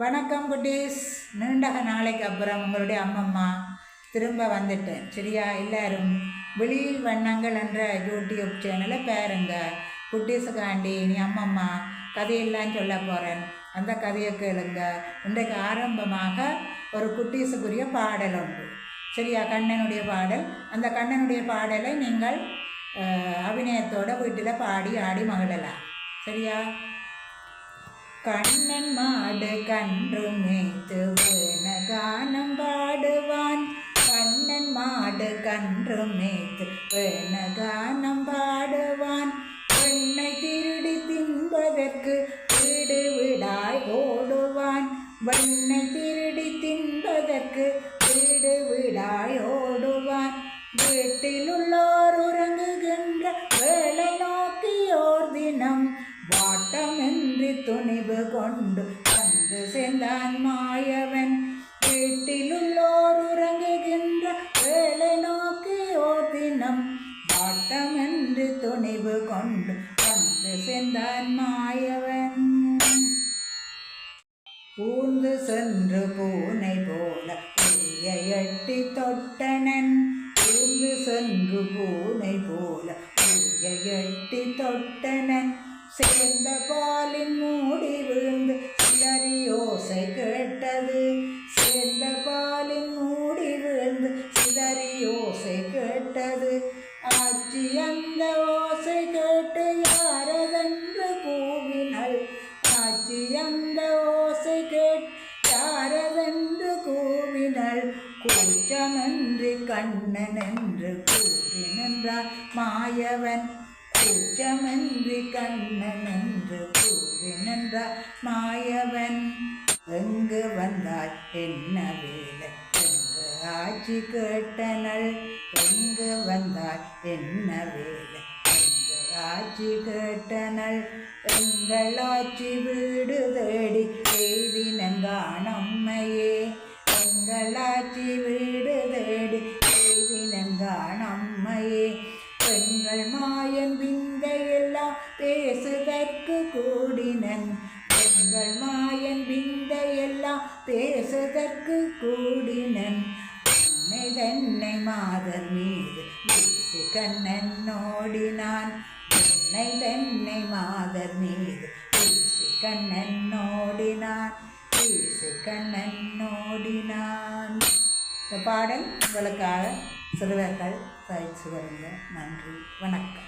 வணக்கம் குட்டீஸ். நீண்டக நாளைக்கு அப்புறம் உங்களுடைய அம்மம்மா திரும்ப வந்துட்டேன் சரியா? எல்லாரும் வெளியில் வண்ணங்கள் என்ற யூடியூப் சேனலை பாருங்க. குட்டீஸுக்காண்டி நீ அம்மம்மா கதையெல்லாம் சொல்ல போகிறேன் அந்த கதையை கேளுங்க. இன்றைக்கு ஆரம்பமாக ஒரு குட்டீஸுக்குரிய பாடல் உண்டு. சரியா? கண்ணனுடைய பாடல். அந்த கண்ணனுடைய பாடலை நீங்கள் அபிநயத்தோட வீட்டில் பாடி ஆடி மகிழலாம். சரியா? கண்ணன் மாடு கன்று மேய்த்து வேண கானம் பாடுவான். கண்ணன் மாடு கன்று மேய்த்து வேண கானம் பாடுவான். பெண்ணை திருடி தின்பதற்கு வீடு வீடாய் ஓடுவான். பெண்ணை திருடி தின்பதற்கு வீடு வாட்டமின்றி துணிவு கொண்டு வந்து சேர்ந்தான் மாயவன். வீட்டிலுள்ளோர் உறங்குகின்ற வேலை நோக்கி ஓர் தினம் வாட்டமின்றி துணிவு கொண்டு வந்து சேர்ந்தான் மாயவன். பூந்து சென்று பூனை போல புலியை எட்டி தொட்டனன். பூந்து சென்று பூனை போல புலியை எட்டி தொட்டனன். சேர்ந்த பாலின் மூடி விழுந்து சிலரி ஓசை கேட்டது. சேர்ந்த பாலின் மூடி விழுந்து சிதறி ஓசை கேட்டது. ஆச்சி அந்த ஓசை கேட்டு யாரதென்று கூவினள். ஆச்சி அந்த ஓசை கேட்டு யாரதென்று கூவினள். கூச்சமென்று கண்ணன் என்று கூறி நின்றார் மாயவன். குற்றமன்றி கண்ணன் என்று கூறி நின்றார் மாயவன் எங்கு வந்தாய்? என்ன வேலை? என்று ஆட்சி கேட்டனள்? எங்கு வந்தாய்? என்ன வேலை? என்று ஆட்சி கேட்டனள்? எங்கள் ஆட்சி வீடு தேடி எய்தினங்காணம்மையே எங்கள் ஆட்சி வீடு தேடி எய்தினங்காணம்மையே பெண்கள் மாயன் விந்தையெல்லாம் பேசுதற்கு கூடினன். பெண்கள் மாயன் விந்தையெல்லாம் பேசுதற்கு கூடினன். உன்னை தன்னை மாதர் மீது வீசு கண்ணன் ஓடினான் உன்னை தன்னை மாதர் மீது வீசு கண்ணன் ஓடினான் வீசு கண்ணன் ஓடினான் இந்த பாடல் உங்களுக்காக சிறுவர்கள் பயிற்சி வருங்க நன்றி. வணக்கம்.